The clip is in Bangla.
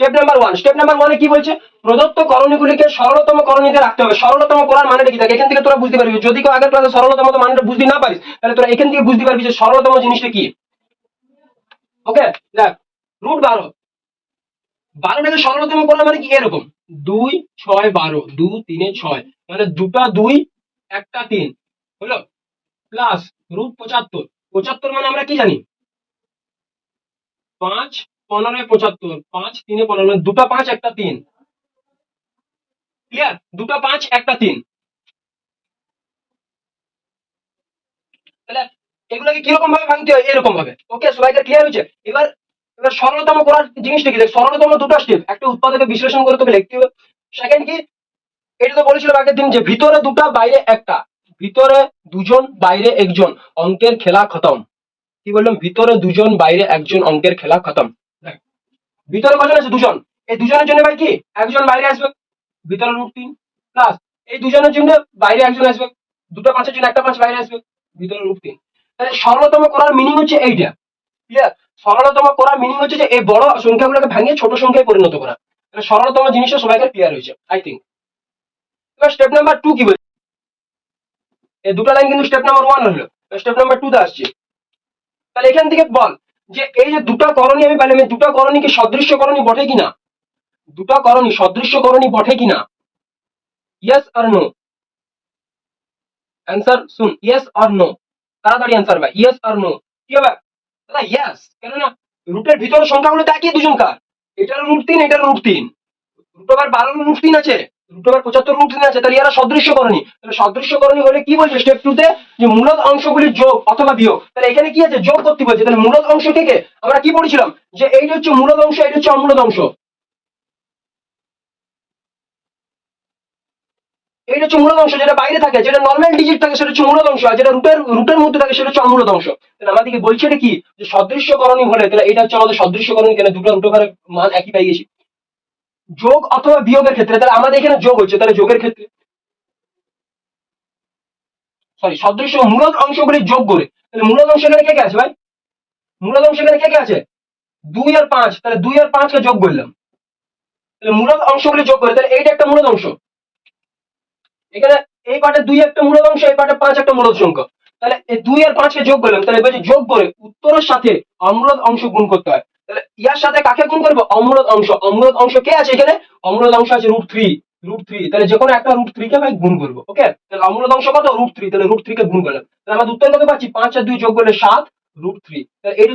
Step number one step number ওয়ানে কি বলছে? প্রদত্ত করণীগুলিকে সরলতম করণীতে রাখতে হবে। সরলতম করার মানেটা কি? থাকে এখান থেকে তোরা বুঝতে পারবি। যদি কেউ আগের ক্লাসে সরলতম তো মানেটা বুঝতে না পারিস, তাহলে তোরা এখান থেকে বুঝতে পারবি যে সরলতম জিনিসটা কি। ওকে দেখ রুট বারো বারোটাকে সরলতম করা মানে কি? এরকম। দুই, ছয়, বারো। দু, তিনে, ছয়। মানে দুটা দুই, একটা তিন। হলো? প্লাস রুট পঁচাত্তর। পঁচাত্তর মানে আমরা কি জানি? পাঁচ পনেরো, পঁচাত্তর, পাঁচ, তিনে পনেরো মানে দুটা পাঁচ, একটা তিন। ক্লিয়ার দুটা পাঁচ, একটা তিন। তাহলে এগুলোকে কীরকম ভাবে ভাঙতে হয়? এরকম ভাবে ওকে সবাইকে ক্লিয়ার হয়েছে? এবার এবার সরলতম করার জিনিসটা কি? দেখ, সরলতম দুটো স্টেপ একটা উৎপাদকে বিশ্লেষণ করে তোকে লিখতে হবে। সেকেন্ড কি? এটা তো বলেছিলাম আগের দিন যে ভিতরে দুটা, বাইরে একটা। ভিতরে দুজন, বাইরে একজন। অঙ্কের খেলা খতম। কি বললাম? ভিতরে দুজন, বাইরে একজন, অঙ্কের খেলা খতম। ভিতরে কজন আছে? দুজন। এই দুজনের জন্য ভাই কি? একজন বাইরে আসবে, ভিতরে রুট তিন। প্লাস এই দুজনের জন্য বাইরে একজন আসবে, দুটো পাঁচের জন্য একটা পাঁচ বাইরে আসবে, ভিতরে রুট তিন। তাহলে সরলতম করার মিনিং হচ্ছে এইটা। ক্লিয়ার সরলতম করার মিনিং হচ্ছে যে এই বড় সংখ্যাগুলোকে ভাঙিয়ে ছোট সংখ্যায় পরিণত করা। তাহলে সরলতম জিনিসটা সবাইকে ক্লিয়ার হয়েছে আই থিঙ্ক এবার স্টেপ নাম্বার টু কি বলছে এই দুটো লাইন কিন্তু স্টেপ নাম্বার ওয়ান হলো। স্টেপ নাম্বার টু তে আসছে। তাহলে এখান থেকে বল যে এই যে দুটো করণী আমি পেলাম এই দুটো করণী কি সদৃশ্য করণী বটে কিনা? দুটো করণী সদৃশ্য করণী বটে কিনা? ইয়েস আর নো অ্যান্সার শুন ইয়েস আর নো তাড়াতাড়ি অ্যান্সার ভাই ইয়েস আর নো কি হবে? দাদা ইয়েস কেননা রুটের ভিতরে সংখ্যাগুলো তো একই দুজন কার এটার রুট তিন, এটার রুট তিন। রুট ওভার বারো রুট তিন আছে। রুট পঁচাত্তর রুট তিন আছে, তাহলে এরা সদৃশ্য করণী। তাহলে সদৃশ্য করণী হলে কি বলছে স্টেপ টু তে? যে মূলত অংশগুলির যোগ অথবা বিয়োগ। তাহলে এখানে কি আছে? যোগ করতে বলছে। তাহলে মূলত অংশ থেকে আমরা কি পড়েছিলাম যে এইটা হচ্ছে মূলত অংশ এটা হচ্ছে অমূলত অংশ। এইটা হচ্ছে মূলত অংশ, যেটা বাইরে থাকে, যেটা নর্মাল ডিজিট থাকে, সেটা হচ্ছে মূলত অংশ, আর যেটা রুটের রুটের মধ্যে থাকে, সেটা হচ্ছে অমূলত অংশ। তাহলে আমাদেরকে বলছে এটা কি? যে সদৃশ্য করণী হলে, তাহলে এটা হচ্ছে আমাদের সদৃশ্য করণী, কেন দুটো রুট মান একই পাই গেছি। যোগ অথবা বিয়োগের ক্ষেত্রে, তাহলে আমাদের এখানে যোগ হচ্ছে, তাহলে যোগের ক্ষেত্রে সরি সদৃশ্য মূলত অংশগুলি যোগ করে, তাহলে মূলত অংশ এখানে কে কে আছে ভাই? মূলত অংশ এখানে কে কে আছে? দুই আর পাঁচ, তাহলে দুই আর পাঁচকে যোগ করলাম। তাহলে মূলত অংশগুলি যোগ করে, তাহলে এইটা একটা মূলত অংশ। এখানে এই পাটে দুই একটা মূলত অংশ, এই পাটে পাঁচ একটা মূলত সংখ্যা। তাহলে দুই আর পাঁচকে যোগ করলাম, তাহলে যোগ করে, উত্তরের সাথে অমূলত অংশ গুণ করতে হয়। ইয়ার সাথে কাকে গুণ করব? অমরত অংশ। অমরত অংশ কে আছে এখানে? অমৃত অংশ আছে রুট থ্রি রুট থ্রি তাহলে যে কোনো একটা রুট থ্রি কে আমি গুণ করব ওকে তাহলে অমৃত অংশ কত? রুট থ্রি তাহলে রুট থ্রি কে গুণ করলাম। তাহলে আমাদের উত্তর কত পাচ্ছি? পাঁচ আর দুই যোগ করলে সাত, রুট থ্রি তাহলে এটা